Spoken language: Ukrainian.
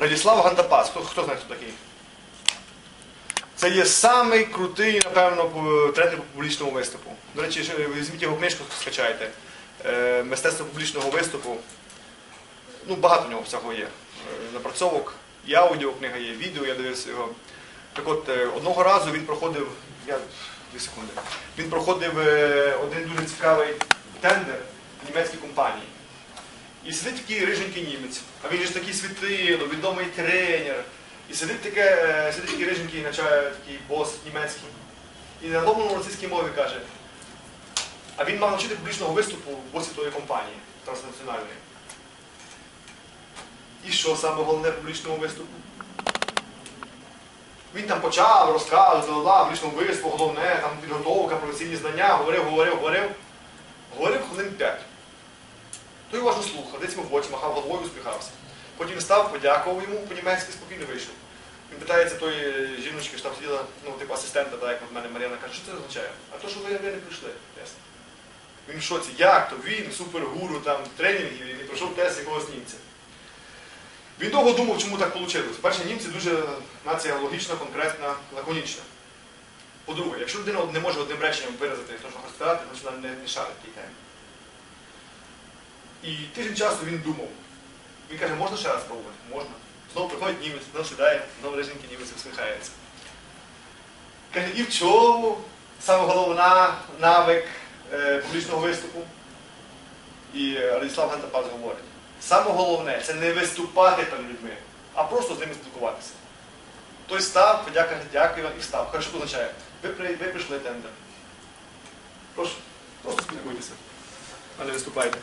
Радіслав Гандапас. Хто, хто знає, хто такий? Це є самий крутий, напевно, тренер по публічному виступу. До речі, візьміть його книжку, скачайте. Е, Мистецтво публічного виступу. Ну, багато в нього всього є. Е, Напрацьовок, і аудіокнига є, відео, я дивився його. Так от, е, одного разу він проходив, я дві секунди. Він проходив один дуже цікавий тендер німецькій компанії. І сидить такий риженький німець, а він ж такий світило, відомий тренер. І сидить таке, е, сидить такий риженький, наче такий бос німецький. І на ломаному російській мові каже. А він мав навчити публічного виступу в босі тої компанії транснаціональної. І що саме головне в публічному виступу? Він там почав розказувати, ла, публічному виступу, головне, там підготовка, професійні знання, говорив, говорив, говорив. Говорив хвилин п'ять. Той уважно слухав, десь в боці, махав головою, усміхався. Потім став, подякував йому по-німецьки, спокійно вийшов. Він питається тої жіночки, що там сиділа, ну, типу асистента, так, як в мене Мар'яна каже, що це означає? А то, що ви, ви не прийшли. Ясно. Він в шоці, як то? Він, супергуру, там, тренінгів, і пройшов тест якогось німця. Він довго думав, чому так вийшло. Перше, німці дуже нація логічна, конкретна, лаконічна. По-друге, якщо людина не може одним реченням виразити те, що хоче сказати, значить вона не шарить тій темі. І тиждень часу він думав. Він каже, можна ще раз спробувати? Можна. Знову приходить німець, знову сідає, знову реженький німець усміхається. Каже, і в чому саме головна навик е, публічного виступу? І Радіслав Гантапас говорить, саме головне це не виступати перед людьми, а просто з ними спілкуватися. Той став, подяка, дякую і встав. Каже, що означає? Ви, ви прийшли тендер. Прошу, просто спілкуйтеся, а не виступайте.